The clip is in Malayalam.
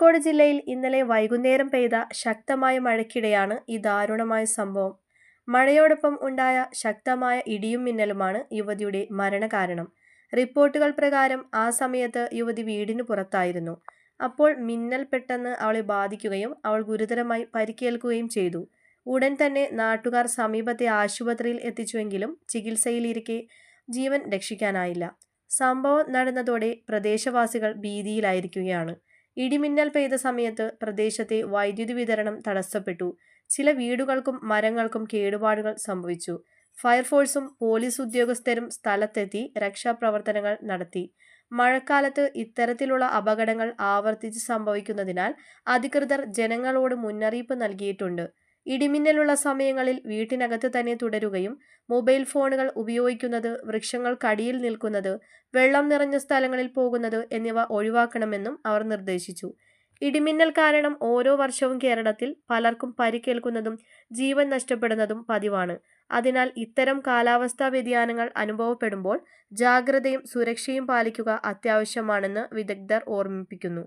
കോഴിക്കോട് ജില്ലയിൽ ഇന്നലെ വൈകുന്നേരം പെയ്ത ശക്തമായ മഴയ്ക്കിടെയാണ് ഈ ദാരുണമായ സംഭവം. മഴയോടൊപ്പം ഉണ്ടായ ശക്തമായ ഇടിയും മിന്നലുമാണ് യുവതിയുടെ മരണകാരണം. റിപ്പോർട്ടുകൾ പ്രകാരം ആ സമയത്ത് യുവതി വീടിന് പുറത്തായിരുന്നു. അപ്പോൾ മിന്നൽ പെട്ടെന്ന് അവളെ ബാധിക്കുകയും അവൾ ഗുരുതരമായി പരിക്കേൽക്കുകയും ചെയ്തു. ഉടൻ തന്നെ നാട്ടുകാർ സമീപത്തെ ആശുപത്രിയിൽ എത്തിച്ചുവെങ്കിലും ചികിത്സയിലിരിക്കെ ജീവൻ രക്ഷിക്കാനായില്ല. സംഭവം നടന്നതോടെ പ്രദേശവാസികൾ ഭീതിയിലായിരിക്കുകയാണ്. ഇടിമിന്നൽ പെയ്ത സമയത്ത് പ്രദേശത്തെ വൈദ്യുതി വിതരണം തടസ്സപ്പെട്ടു. ചില വീടുകൾക്കും മരങ്ങൾക്കും കേടുപാടുകൾ സംഭവിച്ചു. ഫയർഫോഴ്സും പോലീസ് ഉദ്യോഗസ്ഥരും സ്ഥലത്തെത്തി രക്ഷാപ്രവർത്തനങ്ങൾ നടത്തി. മഴക്കാലത്ത് ഇത്തരത്തിലുള്ള അപകടങ്ങൾ ആവർത്തിച്ച് സംഭവിക്കുന്നതിനാൽ അധികൃതർ ജനങ്ങളോട് മുന്നറിയിപ്പ് നൽകിയിട്ടുണ്ട്. ഇടിമിന്നലുള്ള സമയങ്ങളിൽ വീട്ടിനകത്ത് തന്നെ തുടരുകയും മൊബൈൽ ഫോണുകൾ ഉപയോഗിക്കുന്നത് വൃക്ഷങ്ങൾക്കടിയിൽ നിൽക്കുന്നത് വെള്ളം നിറഞ്ഞ സ്ഥലങ്ങളിൽ പോകുന്നത് എന്നിവ ഒഴിവാക്കണമെന്നും അവർ നിർദ്ദേശിച്ചു. ഇടിമിന്നൽ കാരണം ഓരോ വർഷവും കേരളത്തിൽ പലർക്കും പരിക്കേൽക്കുന്നതും ജീവൻ നഷ്ടപ്പെടുന്നതും പതിവാണ്. അതിനാൽ ഇത്തരം കാലാവസ്ഥാ വ്യതിയാനങ്ങൾ അനുഭവപ്പെടുമ്പോൾ ജാഗ്രതയും സുരക്ഷയും പാലിക്കുക അത്യാവശ്യമാണെന്ന് വിദഗ്ധർ ഓർമ്മിപ്പിക്കുന്നു.